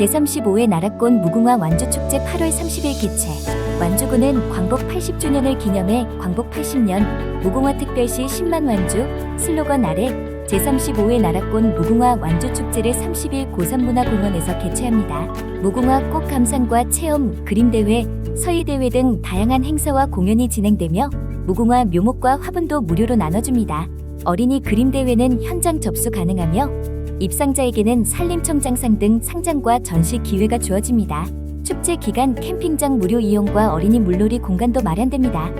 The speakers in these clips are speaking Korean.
제35회 나라꽃 무궁화 완주축제 8월 30일 개최. 완주군은 광복 80주년을 기념해 광복 80년 무궁화 특별시 10만 완주 슬로건 아래 제35회 나라꽃 무궁화 완주축제를 30일 고산문화공원에서 개최합니다. 무궁화 꽃 감상과 체험, 그림대회, 서예대회 등 다양한 행사와 공연이 진행되며 무궁화 묘목과 화분도 무료로 나눠줍니다. 어린이 그림대회는 현장 접수 가능하며 입상자에게는 산림청장상 등 상장과 전시 기회가 주어집니다. 축제 기간 캠핑장 무료 이용과 어린이 물놀이 공간도 마련됩니다.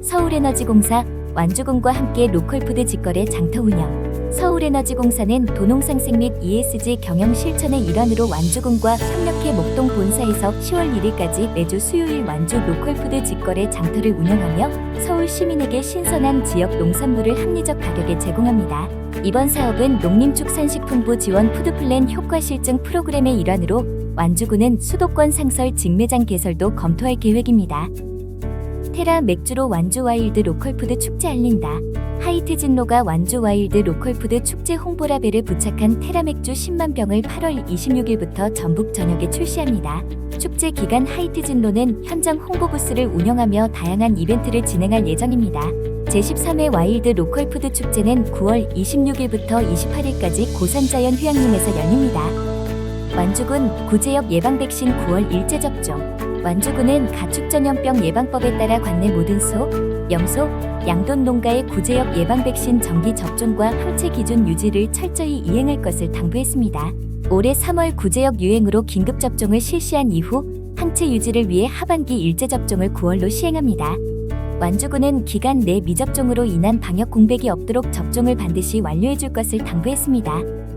서울에너지공사 완주군과 함께 로컬푸드 직거래 장터 운영 서울에너지공사는 도농상생 및 ESG 경영 실천의 일환으로 완주군과 협력해 목동 본사에서 10월 1일까지 매주 수요일 완주 로컬푸드 직거래 장터를 운영하며 서울 시민에게 신선한 지역 농산물을 합리적 가격에 제공합니다. 이번 사업은 농림축산식품부 지원 푸드플랜 효과 실증 프로그램의 일환으로 완주군은 수도권 상설 직매장 개설도 검토할 계획입니다. 테라 맥주로 완주 와일드 로컬푸드 축제 알린다. 하이트 진로가 완주 와일드 로컬푸드 축제 홍보라벨을 부착한 테라 맥주 10만 병을 8월 26일부터 전북 전역에 출시합니다. 축제 기간 하이트 진로는 현장 홍보 부스를 운영하며 다양한 이벤트를 진행할 예정입니다. 제13회 와일드 로컬푸드 축제는 9월 26일부터 28일까지 고산자연 휴양림에서 열립니다. 완주군 구제역 예방 백신 9월 일제 접종. 완주군은 가축 전염병 예방법에 따라 관내 모든 소, 염소, 양돈 농가의 구제역 예방 백신 정기 접종과 항체 기준 유지를 철저히 이행할 것을 당부했습니다. 올해 3월 구제역 유행으로 긴급 접종을 실시한 이후 항체 유지를 위해 하반기 일제 접종을 9월로 시행합니다. 완주군은 기간 내 미접종으로 인한 방역 공백이 없도록 접종을 반드시 완료해 줄 것을 당부했습니다.